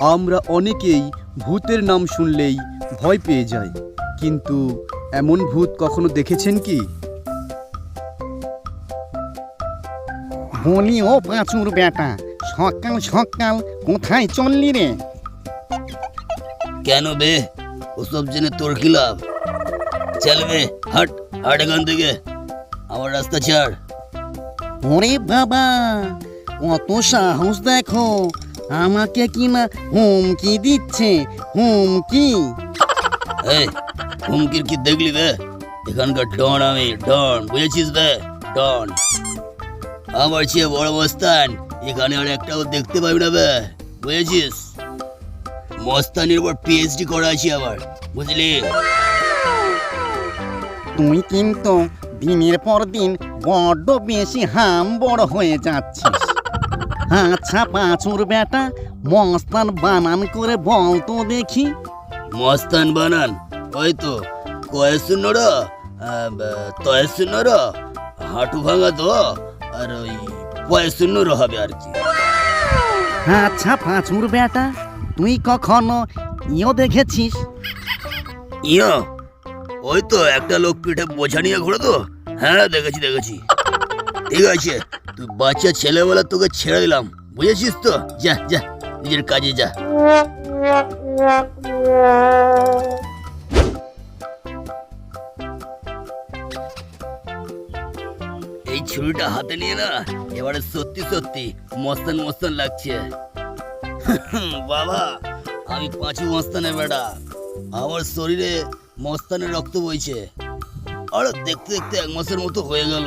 আমরা অনেকেই ভূতের নাম শুনলেই ভয় পেয়ে যাই। কিন্তু এমন ভূত কখনো দেখেছেন কি? বলি ও পাঁচুর বেটা সকাল সকাল কোথায় চললি রে? কেন বে? ওসব জেনে তোর কি লাভ? চল বে হাট হাট এখান থেকে। আমার রাস্তা ছাড়। ওরে বাবা কত সাহস দেখো। আমাকে কি না হুমকি দিচ্ছে? হুমকি? এই হুমকির কি দেখলি বে এখানকার ডন আমি ডন বুঝেছিস বে ডন। আমার চেয়ে বড় মস্তান এখানে আর একটাও দেখতে পাবি না বে বুঝেছিস? মস্তানির উপর পিএইচডি করা আছে আবার বুঝলি? তুই কিন্তু দিনের পর দিন বড্ড বেশি হাম বড় হয়ে যাচ্ছিস আচ্ছা পাঁচুর বেটা মস্তান বানান করে বল তো দেখি। মস্তান বানান? ওই তো কয়ে শূন্যর তয়ে শূন্যর হাঁটু ভাঙা তো আর ওই পয়ে শূন্যর হবে আর কি। আচ্ছা পাঁচুর বেটা তুই কখনো ইও দেখেছিস? ইয়ো? ওই তো একটা লোক পিঠে বোঝা নিয়ে ঘোরে তো হ্যাঁ দেখেছি দেখেছি। ঠিক আছে। তুই বাচ্চা ছেলেবেলা তোকে ছেড়ে দিলাম। বুঝেছিস তো? যা যা, নিজের কাজে যা। এই ছুরিটা হাতে নিয়ে না, এবারে সত্যি সত্যি মস্তান মস্তান লাগছে। বাবা, আমি পাঁচু মস্তানের বেটা। আমার শরীরে মস্তানের রক্ত বইছে। আর দেখতে দেখতে এক মাসের মতো হয়ে গেল।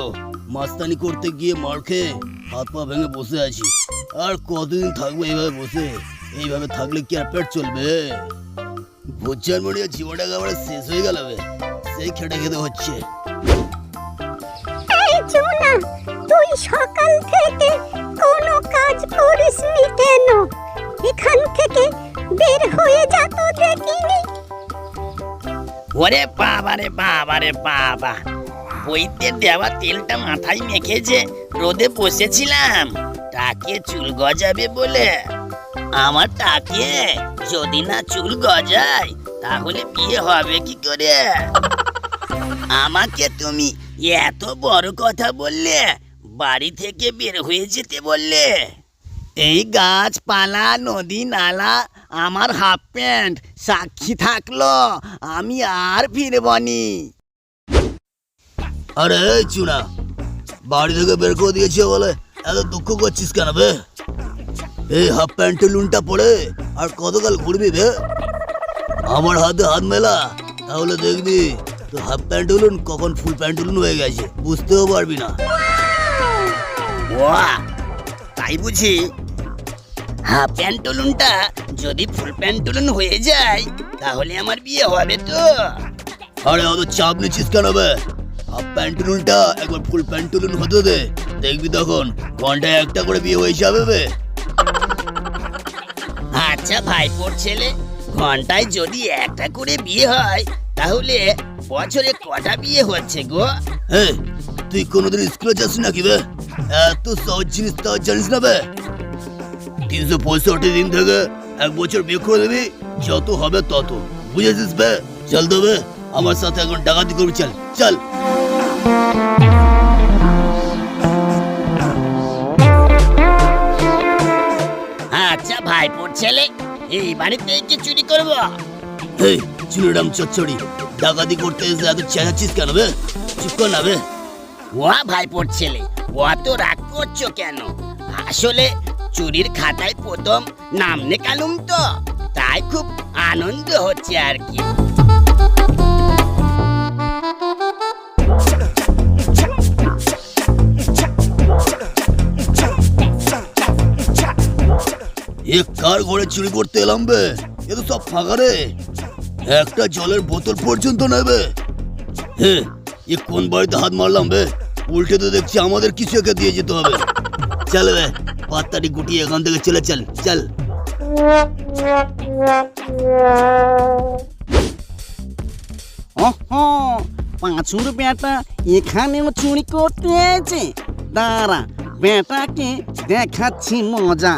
মাস্তানি করতে গিয়ে মার খেয়ে হাত পা ভেঙে বসে আছি। আর কতদিন থাকব এইভাবে বসে? এইভাবে থাকলে কি আর পেট চলবে? ভুজার মরিয়া জীবনটা একেবারে শেষ হয়ে গেল। সেই খেটে খেতে হচ্ছে। তুই সকাল থেকে কোনো কাজ করিসনি কেন? এখান থেকে বের হয়ে যা তো দেখিনি। ওরে বাবা রে বাবা রে বাবা। বইতে দেওয়া তেলটা মাথায় মেখেছে রোদে বসেছিলাম টাকে চুল গজাবে বলে। আমার টাকে যদি না চুল গজায়, তাহলে বিয়ে হবে কি করে? আমাকে তুমি এত বড় কথা বললে, বাড়ি থেকে বের হয়ে যেতে বললে। এই গাছপালা, নদী নালা, আমার হাফ প্যান্ট সাক্ষী থাকল, আমি আর ফিরবনি আরে এই চুনা বাড়ি থেকে বের করে দিয়েছে বলে এত দুঃখ করছিস কেন বে? এই হাফ প্যান্ট লুনটা পরে আর কতকাল ঘুরবি বে? আমার হাতে হাত মেলা তাহলে দেখবি তো হাফ প্যান্ট লুন কখন ফুল প্যান্ট লুন হয়ে গেছে বুঝতেও পারবি না। ওয়া তাই বুঝি। হাফ প্যান্টুলুনটা যদি ফুল প্যান্টুলুন হয়ে যায় তাহলে আমার বিয়ে হবে তো। আরে অত চাপ নিচ্ছিস কেন বে? হাফ প্যান্ট লুনটা একবার ফুল প্যান্ট লুন হতে দে। দেখবি তখন ঘন্টায় একটা করে বিয়ে হয়ে যাবে বে। আচ্ছা ভাইপোর ছেলে ঘন্টায় যদি একটা করে বিয়ে হয় তাহলে বছরে কটা বিয়ে হচ্ছে গো? এই তুই কোনোদিন স্কুলে যাস নাকি বে? এত সহজ জিনিস তাও জানিস না বে। তিনশো পঁয়ষট্টি দিন থেকে এক বছর বিয়ে করে দিবি যত হবে তত। বুঝেছিস বে? চল তো আমার সাথে এখন ডাকাতি করবি চল চল। আচ্ছা ভাইপোর ছেলে এই বাড়িতে কি চুরি করব? এই চুরিরাম চচ্চড়ি ডাকাতি করতে এসে এত চেঁচাচ্ছিস কেন বে? চুপ কর না বে। ওয়া ভাইপোর ছেলে ও তো রাগ করছ কেন? আসলে চুরির খাতায় প্রথম নাম নেকালুম তো তাই খুব আনন্দ হচ্ছে আর কি। এ কার ঘরে চুরি করতে এলাম বে? এ তো সব ফাঁকা রে। একটা জলের বোতল পর্যন্ত নেবে। হে, এ কোন বাড়িতে হাত মারলাম বে? উল্টে তো দেখছি আমাদের কিছু একে দিয়ে যেতে হবে। চল বে, পাত্তাটি গুটিয়ে এখান থেকে চলে চল চল। পাঁচুর বেটা এখানেও চুরি করতে দাঁড়া, বেটাকে দেখাচ্ছি মজা।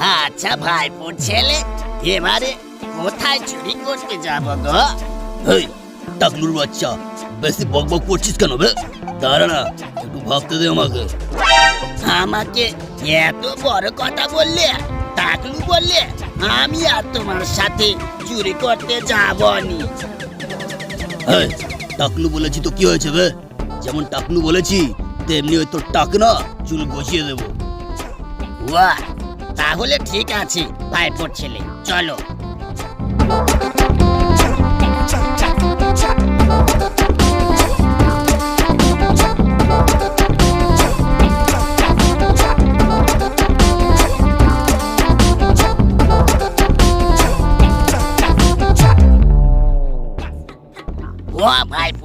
আচ্ছা ভাইপোর ছেলে। এবারে কোথায় চুরি করতে যাব গো? এই টাকলুর বাচ্চা বেশি বক বক করছিস কেন বে? দাঁড়া না একটু ভাবতে দে আমাকে। আমাকে এত বড় কথা বললে টাকলু বললে আমি আর তোমার সাথে চুরি করতে যাবনি। এই টাকলু বলেছি তো কি হয়েছে বে? যেমন টাকলু বলেছি তেমনি ওই তোর টাক না চুল গছিয়ে দেবো। ওয়া তাহলে ঠিক আছে ভাইপোর ছেলে। চলো।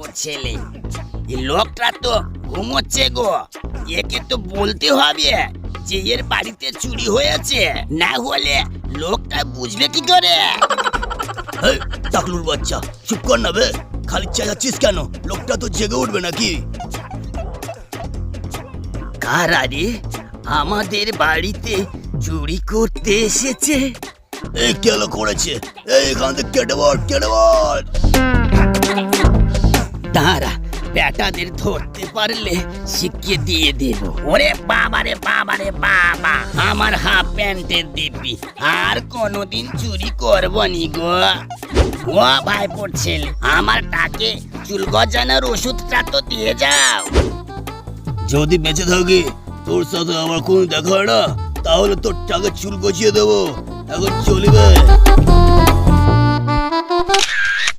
ও ছেলে, এই লোকটা তো ঘুমোচ্ছে গো। একে তো বলতে হবে। যে এর বাড়িতে চুরি হয়েছে। না হলে লোকটা বুঝবে কি করে? টাকলুর বাচ্চা চুপ কর না বে। খালি চেঁচাচ্ছিস কেন? লোকটা তো জেগে উঠবে নাকি? কারা রে? আমাদের বাড়িতে চুরি করতে এসেছে। এই কেন করেছে? এই এখান থেকে কেটে বল কেটে বল। দাঁড়া বেটাদের ধরতে পারলে শিখিয়ে দিয়ে দেব। ওরে বাবা রে বাবা রে বাবা, আমার হাফ প্যান্টের দিবি আর কোনোদিন চুরি করবনি গো। ও ভাই পড়ছেন আমার টাকে চুল গজানোর ওষুধটা তো দিয়ে যাও। যদি বেঁচে থাকি, তোর সাথে আমার কোন দেখা না, তাহলে তোর টাকা চুল গছিয়ে দেবো, এখন চলিবে।